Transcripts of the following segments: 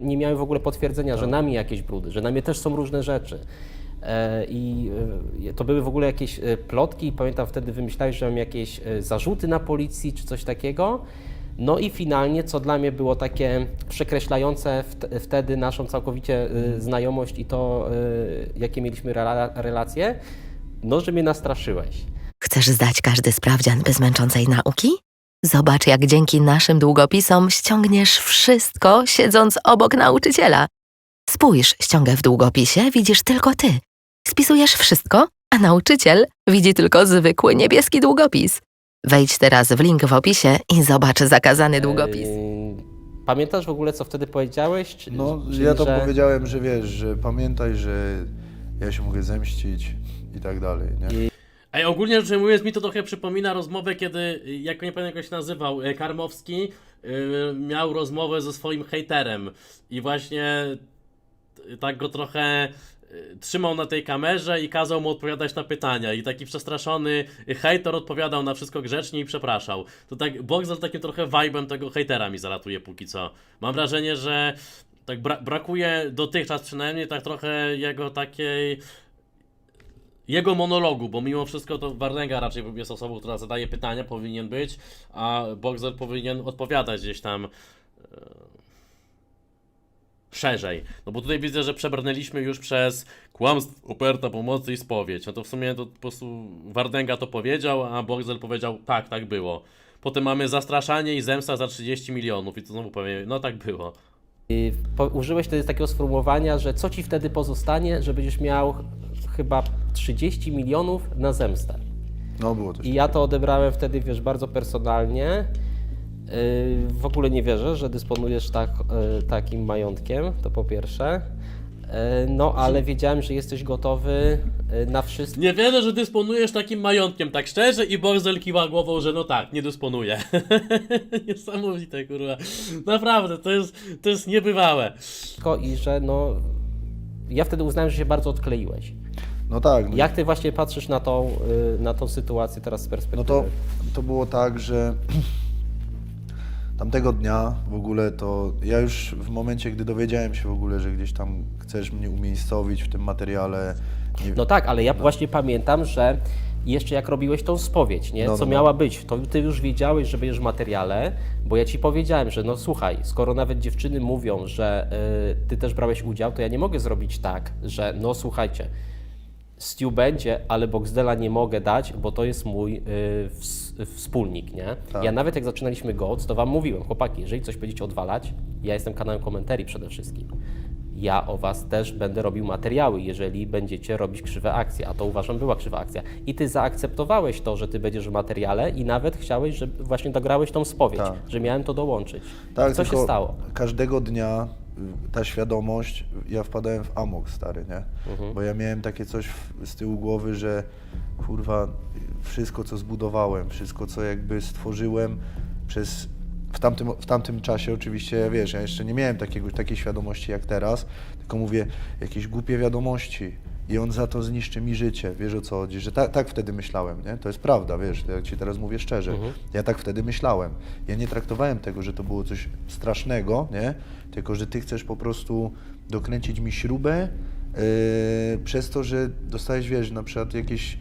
nie miałem w ogóle potwierdzenia, że na mnie jakieś brudy, że na mnie też są różne rzeczy. E, I e, to były w ogóle jakieś e, plotki. Pamiętam wtedy wymyślałeś, że mam jakieś zarzuty na policji czy coś takiego. No i finalnie, co dla mnie było takie przekreślające wtedy naszą całkowicie e, znajomość i to, jakie mieliśmy rela- relacje, no, że mnie nastraszyłeś. Chcesz zdać każdy sprawdzian bez męczącej nauki? Zobacz, jak dzięki naszym długopisom ściągniesz wszystko, siedząc obok nauczyciela. Spójrz, ściągę w długopisie widzisz tylko ty. Spisujesz wszystko, a nauczyciel widzi tylko zwykły niebieski długopis. Wejdź teraz w link w opisie i zobacz zakazany długopis. E, Pamiętasz w ogóle, co wtedy powiedziałeś? Czy, No, czyli, ja to że... powiedziałem, że wiesz, że pamiętaj, że ja się mogę zemścić i tak dalej, nie? Ej, ogólnie rzecz ujmując, mi to trochę przypomina rozmowę, kiedy, jak nie pamiętam jak się nazywał, e, Karmowski y, miał rozmowę ze swoim hejterem i właśnie tak go trochę y, trzymał na tej kamerze i kazał mu odpowiadać na pytania i taki przestraszony hejter odpowiadał na wszystko grzecznie i przepraszał. To tak Boxel takim trochę vibe'em tego hejtera mi zalatuje póki co. Mam wrażenie, że tak bra- brakuje dotychczas przynajmniej tak trochę jego takiej jego monologu, bo mimo wszystko to Warnega raczej jest osobą, która zadaje pytania, powinien być, a Boxer powinien odpowiadać gdzieś tam e, szerzej. No bo tutaj widzę, że przebrnęliśmy już przez kłamstwo, oferta pomocy i spowiedź. No to w sumie to po prostu Wardenga to powiedział, a Boxer powiedział tak, tak było. Potem mamy zastraszanie i zemsta za 30 milionów i to znowu powiem, no tak było. I użyłeś wtedy takiego sformułowania, że co ci wtedy pozostanie, że będziesz miał chyba 30 milionów na zemstę. No było coś I ja to odebrałem wtedy, wiesz, bardzo personalnie. Yy, w ogóle nie wierzę, że dysponujesz tak, yy, takim majątkiem, to po pierwsze. Yy, no, ale wiedziałem, że jesteś gotowy na wszystko. Nie wierzę, że dysponujesz takim majątkiem, tak szczerze, i Borzel kiwa głową, że no tak, nie dysponuje. Niesamowite, kurwa. Naprawdę, to jest, to jest niebywałe. i że no. Ja wtedy uznałem, że się bardzo odkleiłeś. No tak, no, Jak ty właśnie patrzysz na tą, yy, na tą sytuację teraz z perspektywy? no to, to było tak, że tamtego dnia w ogóle to ja już w momencie, gdy dowiedziałem się w ogóle, że gdzieś tam chcesz mnie umiejscowić w tym materiale, nie, No tak, ale ja właśnie pamiętam, że jeszcze jak robiłeś tą spowiedź, nie? No, co no, no. miała być, to ty już wiedziałeś, że będziesz w materiale, bo ja ci powiedziałem, że no słuchaj, skoro nawet dziewczyny mówią, że y, ty też brałeś udział, to ja nie mogę zrobić tak, że no słuchajcie, Stu będzie, ale Boxdela nie mogę dać, bo to jest mój y, ws, wspólnik, nie? Tak. Ja nawet jak zaczynaliśmy GOC, to wam mówiłem, chłopaki, jeżeli coś będziecie odwalać, ja jestem kanałem komentarii przede wszystkim. Ja o was też będę robił materiały, jeżeli będziecie robić krzywe akcje, a to uważam była krzywa akcja. I ty zaakceptowałeś to, że ty będziesz w materiale i nawet chciałeś, żeby właśnie dograłeś tą spowiedź, Tak. że miałem to dołączyć. Tak, Co się stało? Każdego dnia ta świadomość, ja wpadałem w amok stary, nie? Mhm. Bo ja miałem takie coś w, z tyłu głowy, że kurwa, wszystko co zbudowałem, wszystko co jakby stworzyłem przez. W tamtym, w tamtym czasie oczywiście, wiesz, ja jeszcze nie miałem takiego, takiej świadomości jak teraz, tylko mówię, jakieś głupie wiadomości i on za to zniszczy mi życie, wiesz o co chodzi, że ta, tak wtedy myślałem, nie? To jest prawda, wiesz, to ja ci teraz mówię szczerze, ja tak wtedy myślałem. Ja nie traktowałem tego, że to było coś strasznego, nie? Tylko, że ty chcesz po prostu dokręcić mi śrubę yy, przez to, że dostałeś, wiesz, na przykład jakieś,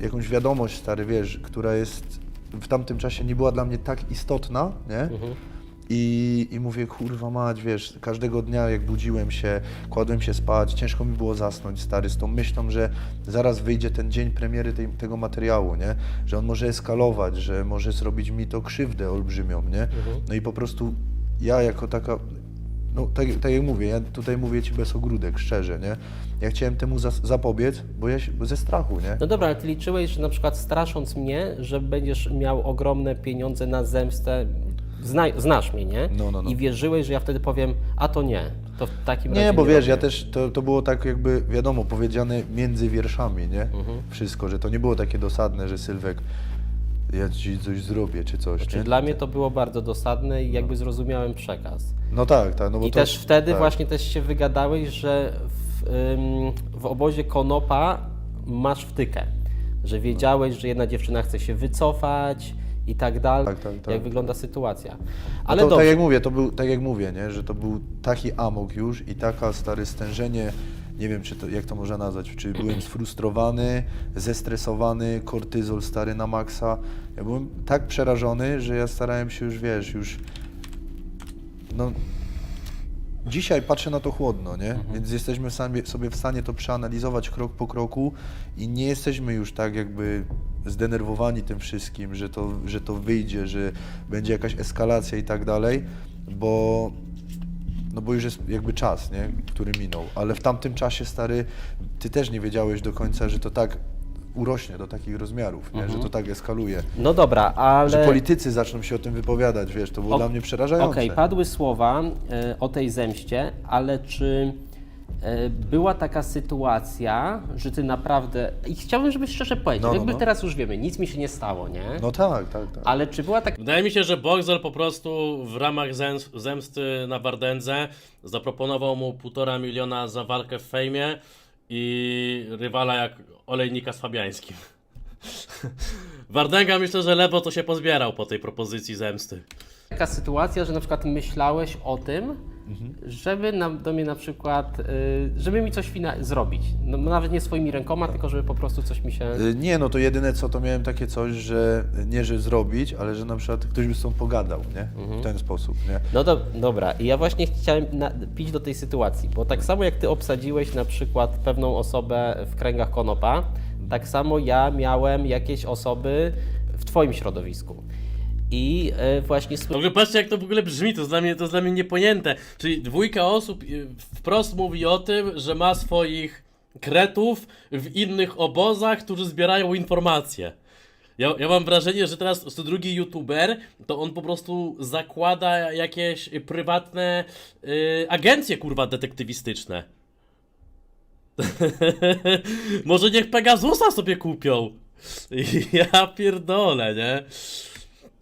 jakąś wiadomość, stary, wiesz, która jest w tamtym czasie nie była dla mnie tak istotna, nie? I, I mówię, kurwa mać, wiesz, każdego dnia jak budziłem się, kładłem się spać, ciężko mi było zasnąć, stary, z tą myślą, że zaraz wyjdzie ten dzień premiery tej, tego materiału, nie? Że on może eskalować, że może zrobić mi to krzywdę olbrzymią, nie? No i po prostu ja jako taka, no tak, tak jak mówię, ja tutaj mówię Ci bez ogródek, szczerze, nie? Ja chciałem temu zas- zapobiec, bo ja się, ze strachu, nie? No dobra, ale ty liczyłeś, że na przykład strasząc mnie, że będziesz miał ogromne pieniądze na zemstę, Zna, znasz mnie, nie? No, no, no. I wierzyłeś, że ja wtedy powiem, a to nie, to w takim razie Nie, bo wiesz, robię. ja też, to, to było tak jakby, wiadomo, powiedziane między wierszami, nie? Mhm. Wszystko, że to nie było takie dosadne, że Sylwek, ja Ci coś zrobię, czy coś, Czy nie? dla mnie to było bardzo dosadne i jakby zrozumiałem przekaz. No tak, tak, no bo I to... też wtedy tak. właśnie też się wygadałeś, że w, ym, w obozie Konopa masz wtykę. Że wiedziałeś, że jedna dziewczyna chce się wycofać i tak dalej, Tak, tak, tak. jak wygląda sytuacja. Ale Ale to, tak jak mówię, to był, tak jak mówię, nie, że to był taki amok już i taka stary stężenie, nie wiem czy to, jak to można nazwać, czy byłem sfrustrowany, zestresowany, kortyzol stary na maksa. Ja byłem tak przerażony, że ja starałem się już, wiesz, już no dzisiaj patrzę na to chłodno, nie? Więc jesteśmy sami, sobie w stanie to przeanalizować krok po kroku i nie jesteśmy już tak jakby zdenerwowani tym wszystkim, że to, że to wyjdzie, że będzie jakaś eskalacja i tak dalej, bo no bo już jest jakby czas, nie? który minął. Ale w tamtym czasie, stary, ty też nie wiedziałeś do końca, że to tak urośnie do takich rozmiarów, nie? że to tak eskaluje. no dobra, ale... Że politycy zaczną się o tym wypowiadać, wiesz, to było O- dla mnie przerażające. Okej, padły słowa e, o tej zemście, ale czy była taka sytuacja, że ty naprawdę. I chciałbym, żebyś szczerze powiedział, No, no, jakby no. teraz już wiemy, nic mi się nie stało, nie? No tak, tak, tak. Ale czy była taka Wydaje mi się, że Boxer po prostu w ramach zems- zemsty na Wardędze zaproponował mu półtora miliona za walkę w fejmie i rywala jak olejnika z Fabiańskim. Wardęga myślę, że lewo to się pozbierał po tej propozycji zemsty. taka sytuacja, że na przykład myślałeś o tym, żeby na, do mnie na przykład, y, żeby mi coś zrobić. No, nawet nie swoimi rękoma, tylko żeby po prostu coś mi się. Y, Nie, no to jedyne co to miałem takie coś, że nie, że zrobić, ale że na przykład ktoś by z tą pogadał, nie? Mhm. W ten sposób, nie? No do, dobra, i ja właśnie chciałem na, pić do tej sytuacji, bo tak samo jak ty obsadziłeś na przykład pewną osobę w kręgach konopa, tak samo ja miałem jakieś osoby w twoim środowisku. I y, właśnie W ogóle patrzcie jak to w ogóle brzmi, to jest dla mnie, to jest dla mnie niepojęte. Czyli dwójka osób y, wprost mówi o tym, że ma swoich kretów w innych obozach, którzy zbierają informacje. Ja, ja mam wrażenie, że teraz co drugi youtuber, to on po prostu zakłada jakieś prywatne y, agencje kurwa detektywistyczne. Może niech Pegasusa sobie kupią. Ja pierdolę, nie?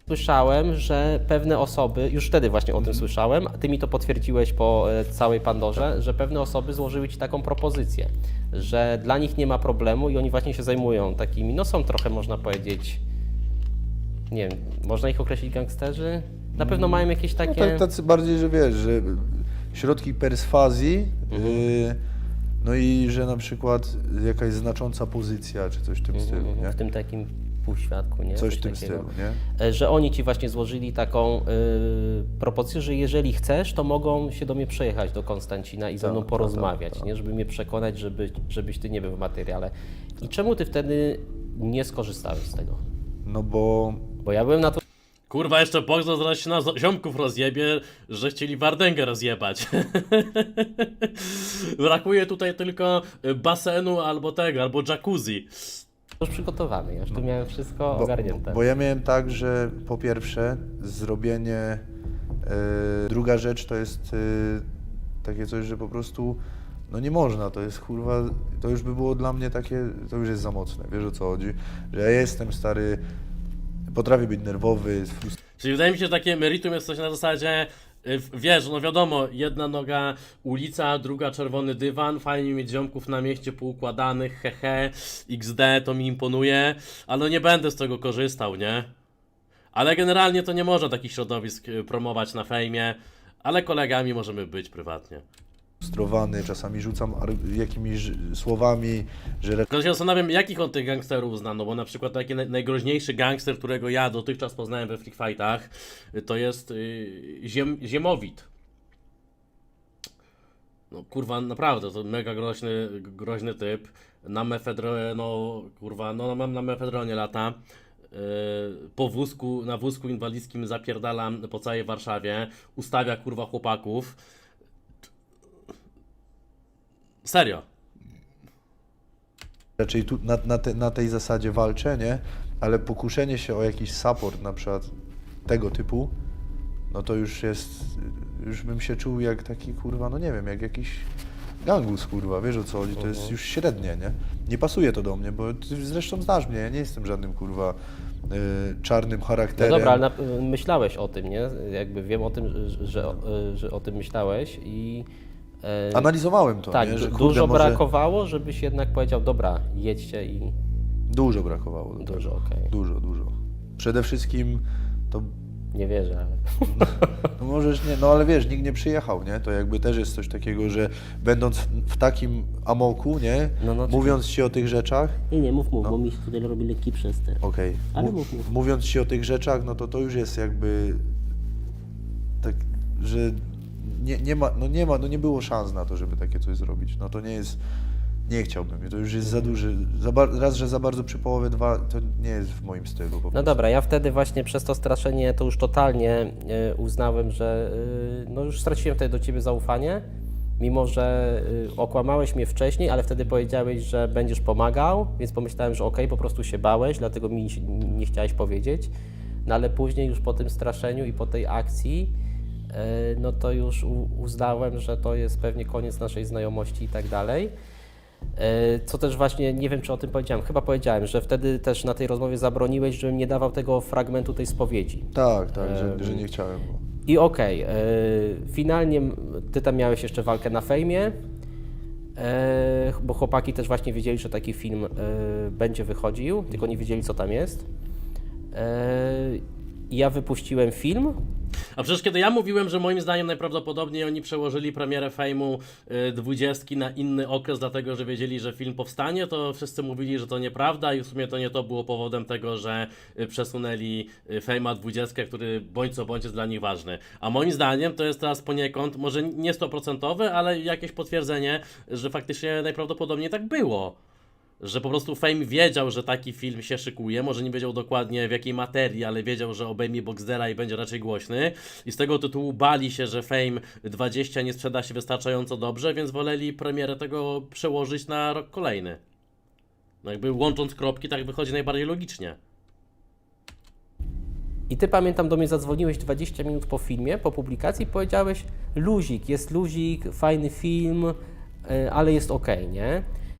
Słyszałem, że pewne osoby, już wtedy właśnie o tym słyszałem, a ty mi to potwierdziłeś po e, całej Pandorze, że pewne osoby złożyły ci taką propozycję, że dla nich nie ma problemu i oni właśnie się zajmują takimi, no są trochę można powiedzieć, nie wiem, można ich określić gangsterzy? Na pewno mają jakieś No takie... tak, tacy bardziej, że wiesz, że środki perswazji, Mhm. y, no i że na przykład jakaś znacząca pozycja, czy coś w tym stylu, nie? w tym takim półświadku, nie? Coś w tym takiego. stylu, nie? E, Że oni ci właśnie złożyli taką y, propozycję, że jeżeli chcesz, to mogą się do mnie przejechać do Konstancina i ze Tak, mną tak, porozmawiać, tak, tak. nie? żeby mnie przekonać, żeby, żebyś ty nie był w materiale. I czemu ty wtedy nie skorzystałeś z tego? No bo Bo ja byłem na to Kurwa, jeszcze Bogdan zaraz się na ziomków rozjebie, że chcieli Wardęgę rozjebać. Brakuje tutaj tylko basenu albo tego, albo jacuzzi. Już przygotowany, ja już tu miałem wszystko Bo, ogarnięte. bo ja miałem tak, że po pierwsze zrobienie, e, druga rzecz to jest e, takie coś, że po prostu no nie można, to jest kurwa, to już by było dla mnie takie, to już jest za mocne, wiesz o co chodzi, że ja jestem stary, potrafię być nerwowy, sfrustrowany, Czyli wydaje mi się, że takie meritum jest coś na zasadzie, wiesz, no wiadomo, jedna noga ulica, druga czerwony dywan, fajnie mieć ziomków na mieście poukładanych, hehe, XD, to mi imponuje, ale nie będę z tego korzystał, nie? Ale generalnie to nie można takich środowisk y, promować na fejmie, ale kolegami możemy być prywatnie. Czasami rzucam jakimiś słowami, że Tylko się zastanawiam, jakich on tych gangsterów zna, no bo na przykład taki naj- najgroźniejszy gangster, którego ja dotychczas poznałem we Freak Fightach, y, to jest y, ziem, Ziemowit. No kurwa, naprawdę, to mega groźny, groźny typ. Na mefedronie, no kurwa, no mam na mefedronie lata. Yy, po wózku, na wózku inwalidzkim zapierdalam po całej Warszawie. Ustawia kurwa chłopaków. Serio. raczej tu, na, na, te, na tej zasadzie walczę, nie? Ale pokuszenie się o jakiś support na przykład tego typu, no to już jest, już bym się czuł jak taki kurwa, no nie wiem, jak jakiś gangus kurwa, wiesz o co chodzi, to jest już średnie, nie? Nie pasuje to do mnie, bo ty zresztą znasz mnie, ja nie jestem żadnym kurwa y, czarnym No charakterem. dobra, ale na, myślałeś o tym, nie? Jakby wiem o tym, że, że, że o tym myślałeś i... e, Analizowałem to, tak, nie? Że, kurde, dużo może... brakowało, żebyś jednak powiedział, dobra, jedźcie i Dużo brakowało do Dużo, tego. okej. Dużo, dużo. przede wszystkim to Nie wierzę, ale... no możesz nie, no ale wiesz, nikt nie przyjechał, nie? To jakby też jest coś takiego, że będąc w, w takim amoku, nie? No, no, Mówiąc ci o tych rzeczach, Nie, nie, mów, mów, bo mi się tutaj robi lekki przester. okej. Ale Mów- mów, mów. Mówiąc ci o tych rzeczach, no to to już jest jakby tak, że nie, nie ma, no nie ma, no nie było szans na to, żeby takie coś zrobić. No to nie jest, nie chciałbym, to już jest za duży, za raz, że za bardzo przy połowie, dwa, to nie jest w moim stylu No dobra, ja wtedy właśnie przez to straszenie to już totalnie e, uznałem, że e, no już straciłem wtedy do ciebie zaufanie, mimo że e, okłamałeś mnie wcześniej, ale wtedy powiedziałeś, że będziesz pomagał, więc pomyślałem, że okej, po prostu się bałeś, dlatego mi nie chciałeś powiedzieć. No ale później już po tym straszeniu i po tej akcji, no to już uznałem, że to jest pewnie koniec naszej znajomości i tak dalej. E, Co też właśnie, nie wiem czy o tym powiedziałem, chyba powiedziałem, że wtedy też na tej rozmowie zabroniłeś, żebym nie dawał tego fragmentu tej spowiedzi. Tak, tak, że, że nie chciałem. I okej, e, finalnie ty tam miałeś jeszcze walkę na fejmie, e, bo chłopaki też właśnie wiedzieli, że taki film e, będzie wychodził, tylko nie wiedzieli co tam jest. E, ja wypuściłem film, A przecież kiedy ja mówiłem, że moim zdaniem najprawdopodobniej oni przełożyli premierę Fejmu y, 20 na inny okres, dlatego że wiedzieli, że film powstanie, to wszyscy mówili, że to nieprawda i w sumie to nie to było powodem tego, że y, przesunęli y, Fejma 20, który bądź co bądź jest dla nich ważny. A moim zdaniem to jest teraz poniekąd, może nie 100%, ale jakieś potwierdzenie, że faktycznie najprawdopodobniej tak było że po prostu Fame wiedział, że taki film się szykuje, może nie wiedział dokładnie w jakiej materii, ale wiedział, że obejmie Boxdela i będzie raczej głośny i z tego tytułu bali się, że Fame 20 nie sprzeda się wystarczająco dobrze, więc woleli premierę tego przełożyć na rok kolejny. No jakby łącząc kropki, tak wychodzi najbardziej logicznie. I ty pamiętam do mnie zadzwoniłeś 20 minut po filmie, po publikacji i powiedziałeś luzik, jest luzik, fajny film, y, ale jest okej, nie?